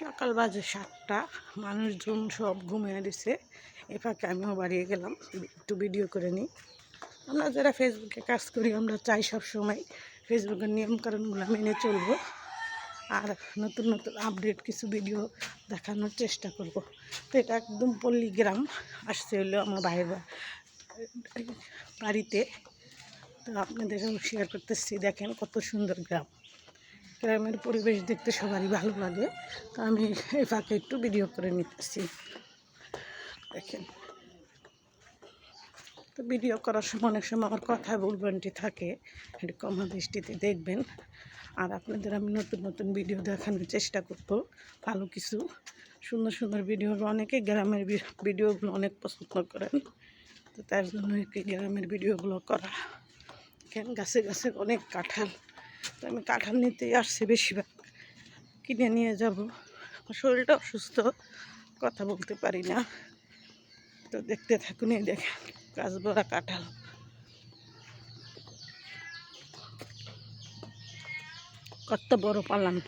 সকাল বাজে সাতটা, মানুষজন সব ঘুমিয়ে দিছে। এ ফাঁকে আমিও বাড়িয়ে গেলাম, একটু ভিডিও করে নিই। আমরা যারা ফেসবুকে কাজ করি, আমরা চাই সব সময় ফেসবুকের নিয়মকানুনগুলো মেনে চলবো। আর নতুন নতুন আপডেট কিছু ভিডিও দেখানোর চেষ্টা করব। তো এটা একদম পল্লী গ্রাম আসছে হলো আমার ভাইয়ের বা- বাড়িতে। তো আপনাদের শেয়ার করতেছি, দেখেন কত সুন্দর গ্রাম। গ্রামের পরিবেশ দেখতে সবারই ভালো লাগে। তো আমি এই ফাঁকে একটু ভিডিও করে নিতেছি। দেখেন। তো ভিডিও করার সময় অনেক সময় আমার কথা বলবেনটি থাকে। কমা দৃষ্টিতে দেখবেন। আর আপনাদের আমি নতুন নতুন ভিডিও দেখানোর চেষ্টা করব। ভালো কিছু সুন্দর সুন্দর ভিডিও অনেকে গ্রামের ভিডিওগুলো অনেক পছন্দ করেন। তো তার জন্য গ্রামের ভিডিওগুলো করা। কেন গাছে গাছে অনেক কাঁঠাল। তো আমি কাঁঠাল নিতেই আসছি বেশিরভাগ। কিনে নিয়ে যাব। শরীরটা অসুস্থ, কথা বলতে পারি না। তো দেখতে থাকুন, এই দেখে গাছ বড়া কাঁঠাল। কত বড় পালান।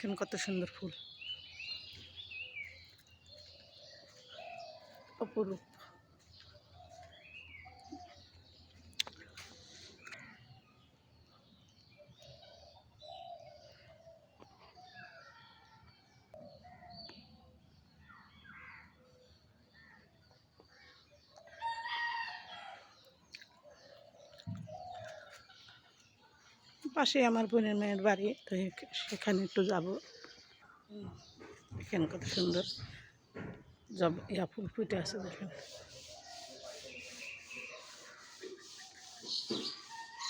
এখানে কত সুন্দর ফুল। অপরূপ। পাশে আমার বোনের মেয়ের বাড়ি, তো সেখানে একটু যাব। এখানে কত সুন্দর জব, ইয়া ফুল ফুটে আছে দেখেন।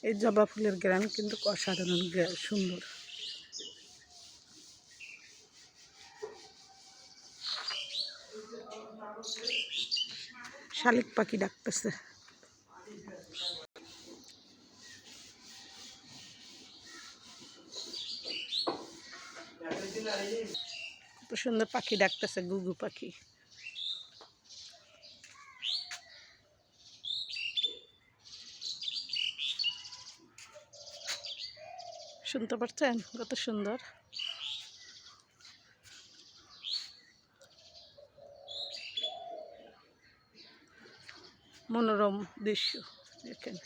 এই জবা ফুলের গ্রাম কিন্তু অসাধারণ সুন্দর। শালিক পাখি ডাকতেছে। কত সুন্দর পাখি ডাকতেছে গুগু পাখি। শুনতে পারছেন? কত সুন্দর। মনোরম দৃশ্য দেখেন।